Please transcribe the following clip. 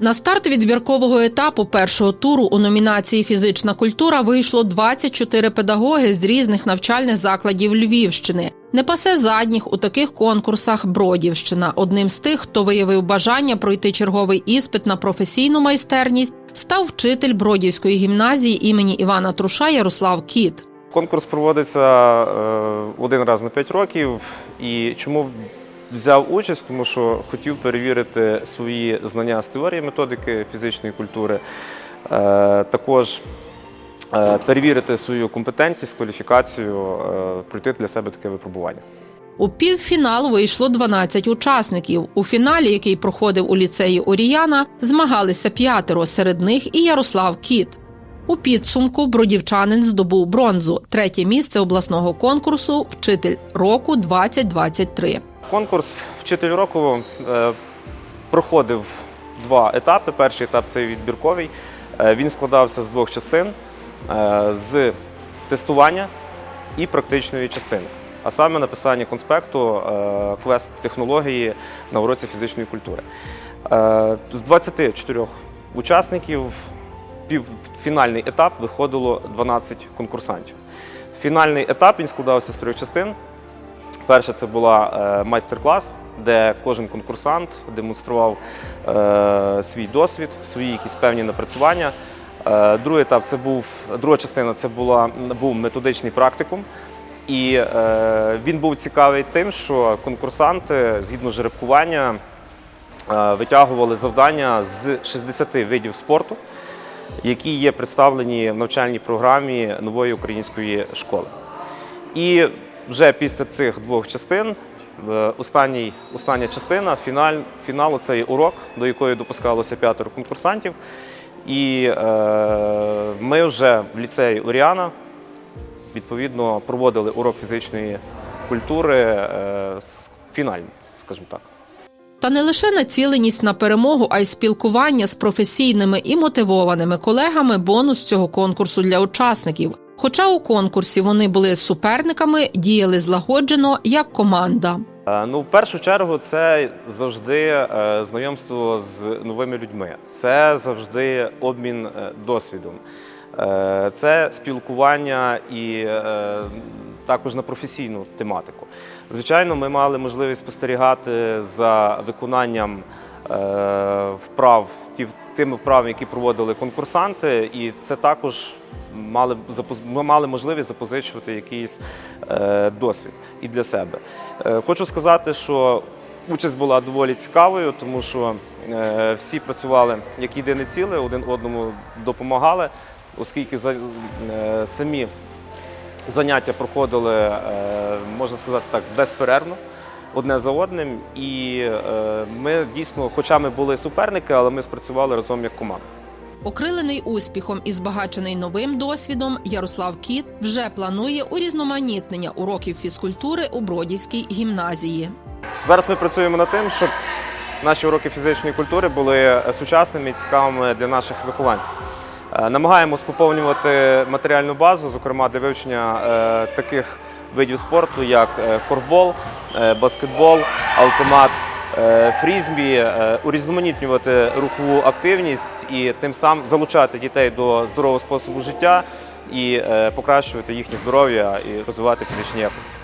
На старт відбіркового етапу першого туру у номінації Фізична культура вийшло 24 педагоги з різних навчальних закладів Львівщини. Не пасе задніх у таких конкурсах Бродівщина. Одним з тих, хто виявив бажання пройти черговий іспит на професійну майстерність, став вчитель Бродівської гімназії імені Івана Труша Ярослав Кіт. Конкурс проводиться е, один раз на 5 років. І чому взяв участь? Тому що хотів перевірити свої знання з теорії методики фізичної культури, е, також е, перевірити свою компетентність, кваліфікацію, е, пройти для себе таке випробування. У півфінал вийшло 12 учасників. У фіналі, який проходив у ліцеї Оріяна, змагалися п'ятеро, серед них і Ярослав Кіт. У підсумку бродівчанин здобув бронзу, третє місце обласного конкурсу Вчитель року 2023. Конкурс Вчитель року е, проходив два етапи. Перший етап це відбірковий. Е, Він складався з двох частин: е, з тестування і практичної частини. А саме написання конспекту квест технології на уроці фізичної культури. З 24 учасників в півфінальний етап виходило 12 конкурсантів. Фінальний етап він складався з трьох частин. Перша це була е, майстер-клас, де кожен конкурсант демонстрував е, свій досвід, свої якісь певні напрацювання. Е, другий етап це був друга частина це була був методичний практикум. І е, він був цікавий тим, що конкурсанти згідно жеребкування е, витягували завдання з 60 видів спорту, які є представлені в навчальній програмі нової української школи. І вже після цих двох частин, е, останній, остання частина, фіналь, фіналу це урок, до якої допускалося п'ятеро конкурсантів. І е, ми вже в ліцеї Оріана відповідно проводили урок фізичної культури е, фінальний, скажімо так. Та не лише націленість на перемогу, а й спілкування з професійними і мотивованими колегами бонус цього конкурсу для учасників. Хоча у конкурсі вони були суперниками, діяли злагоджено як команда. Е, Ну, в першу чергу, це завжди е, знайомство з новими людьми, це завжди обмін е, досвідом, це спілкування і також на професійну тематику. Звичайно, ми мали можливість спостерігати за виконанням вправ, тими вправами, які проводили конкурсанти, і це також мали ми мали можливість запозичувати якийсь е, досвід і для себе. Е, Хочу сказати, що участь була доволі цікавою, тому що е, всі працювали як єдине ціле, один одному допомагали, оскільки за- е, самі заняття проходили, е, можна сказати так, безперервно. Одне за одним, і е, ми дійсно, хоча ми були суперники, але ми спрацювали разом як команда. Окрилений успіхом і збагачений новим досвідом, Ярослав Кіт вже планує урізноманітнення уроків фізкультури у Бродівській гімназії. Зараз ми працюємо над тим, щоб наші уроки фізичної культури були сучасними і цікавими для наших вихованців. Е, Намагаємось поповнювати матеріальну базу, зокрема для вивчення е, таких видів спорту, як е, корфбол, е, баскетбол, алтимат, е, фрізбі, е, урізноманітнювати рухову активність і тим самим залучати дітей до здорового способу життя і е, покращувати їхнє здоров'я і розвивати фізичні якості.